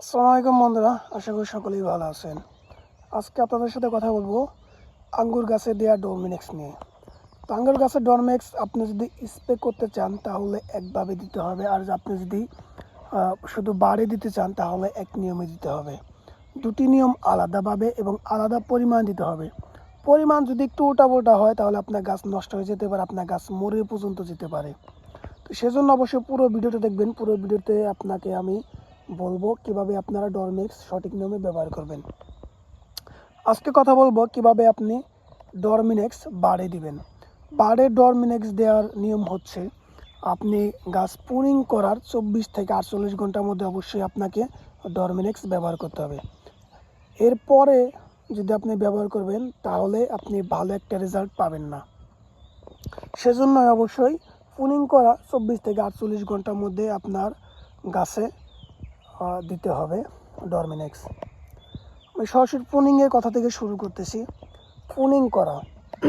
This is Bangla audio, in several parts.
আসসালামু আলাইকুম বন্ধুরা, আশা করি সকলেই ভালো আছেন। আজকে আপনাদের সাথে কথা বলব আঙ্গুর গাছে দেওয়া ডোমিনেক্স নিয়ে। তো আঙ্গুর গাছের ডরমেক্স আপনি যদি স্প্রে করতে চান, তাহলে একভাবে দিতে হবে। আর আপনি যদি শুধু বাড়ে দিতে চান, তাহলে এক নিয়মে দিতে হবে। দুটি নিয়ম আলাদাভাবে এবং আলাদা পরিমাণ দিতে হবে। পরিমাণ যদি একটু উল্টাপোল্টা হয়, তাহলে আপনার গাছ নষ্ট হয়ে যেতে পারে, আপনার গাছ মরে পর্যন্ত যেতে পারে। তো সেজন্য অবশ্যই পুরো ভিডিওটা দেখবেন। পুরো ভিডিওতে আপনাকে আমি বলব কীভাবে আপনারা ডরমেক্স সঠিক নিয়মে ব্যবহার করবেন। আজকে কথা বলব কীভাবে আপনি ডরমিনেক্স বাড়ে দিবেন। বাড়ে ডরমিনেক্স দেওয়ার নিয়ম হচ্ছে, আপনি গাছ পুরিং করার চব্বিশ থেকে আটচল্লিশ ঘণ্টার মধ্যে অবশ্যই আপনাকে ডরমিনেক্স ব্যবহার করতে হবে। এরপরে যদি আপনি ব্যবহার করবেন, তাহলে আপনি ভালো একটা রেজাল্ট পাবেন না। সেজন্য অবশ্যই পুনিং করা চব্বিশ থেকে আটচল্লিশ ঘণ্টার মধ্যে আপনার গাছে দিতে হবে ডরমিনেক্স আমি সরাসরি পুনিংয়ের কথা থেকে শুরু করতেছি। পুনিং করা।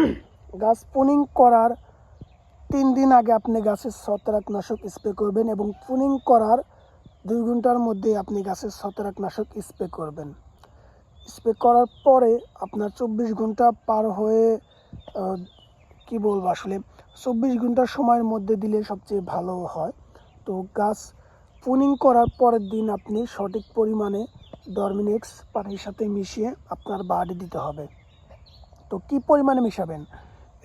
গাছ পুনিং করার তিন দিন আগে আপনি গাছের ছত্রাকনাশক স্প্রে করবেন এবং পুনিং করার দুই ঘণ্টার মধ্যে আপনি গাছের ছত্রাকনাশক স্প্রে করবেন। স্প্রে করার পরে আপনার চব্বিশ ঘণ্টা পার হয়ে কি বলব আসলে, চব্বিশ ঘণ্টার সময়ের মধ্যে দিলে সবচেয়ে ভালো হয়। তো গাছ পুনিং করার পরের দিন আপনি সঠিক পরিমাণে ডরমিনেক্স পানির সাথে মিশিয়ে আপনার বাড়ি দিতে হবে। তো কি পরিমাণে মিশাবেন?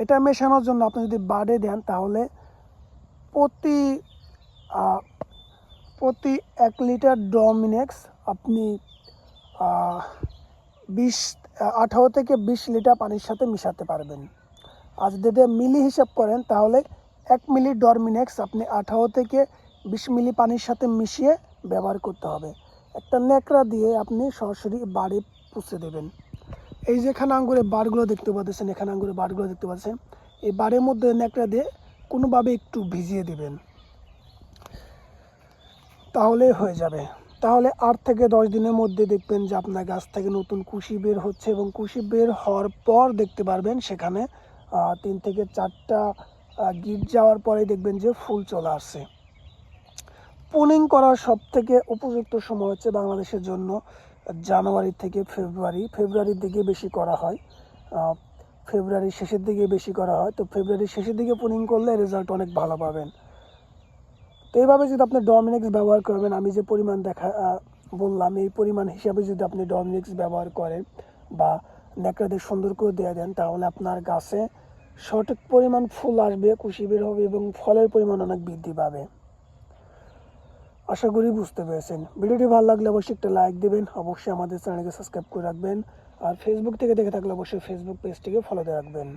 এটা মেশানোর জন্য আপনি যদি বাড়ে দেন তাহলে প্রতি প্রতি এক লিটার ডমিনেক্স আপনি বিশ, আঠারো থেকে বিশ লিটার পানির সাথে মিশাতে পারবেন। আর যদি মিলি হিসাব করেন তাহলে এক মিলি ডরমিনেক্স আপনি আঠারো থেকে বিশ মিলি পানির সাথে মিশিয়ে ব্যবহার করতে হবে। একটা ন্যাকড়া দিয়ে আপনি সরাসরি বাড়ি পুষে দেবেন। এই যে এখানে আঙ্গুরের বাড়গুলো দেখতে পাচ্ছেন, এখানে আঙ্গুরের বাড়গুলো দেখতে পাচ্ছেন। এই বাড়ির মধ্যে ন্যাকড়া দিয়ে কোনোভাবে একটু ভিজিয়ে দেবেন। তাহলে হয়ে যাবে। তাহলে আট থেকে দশ দিনের মধ্যে দেখবেন যে আপনার গাছ থেকে নতুন কুশি বের হচ্ছে এবং কুশি বের হওয়ার পর দেখতে পারবেন সেখানে তিন থেকে চারটা গিট যাওয়ার পরে দেখবেন যে ফুল চলে আসছে। পুনিং করার সব থেকে উপযুক্ত সময় হচ্ছে বাংলাদেশের জন্য জানুয়ারি থেকে ফেব্রুয়ারি। ফেব্রুয়ারির দিকে বেশি করা হয়। ফেব্রুয়ারির শেষের দিকে বেশি করা হয়। তো ফেব্রুয়ারির শেষের দিকে পুনিং করলে রেজাল্ট অনেক ভালো পাবেন। তো এইভাবে যদি আপনি ডমিনিক্স ব্যবহার করবেন, আমি যে পরিমাণ দেখা বললাম, এই পরিমাণ হিসাবে যদি আপনি ডমিনেক্স ব্যবহার করেন বা ন্যাকড়াদের সুন্দর করে দেওয়া দেন, তাহলে আপনার গাছে সঠিক পরিমাণ ফুল আসবে কুশি বের হবে এবং ফলের পরিমাণ অনেক বৃদ্ধি পাবে। আশা করি বুঝতে পেরেছেন। ভিডিওটি ভালো লাগলে অবশ্যই একটা লাইক দেবেন, অবশ্যই আমাদের চ্যানেলকে সাবস্ক্রাইব করে রাখবেন, আর ফেসবুক থেকে দেখে থাকলে অবশ্যই ফেসবুক পেজটিকে ফলোতে রাখবেন।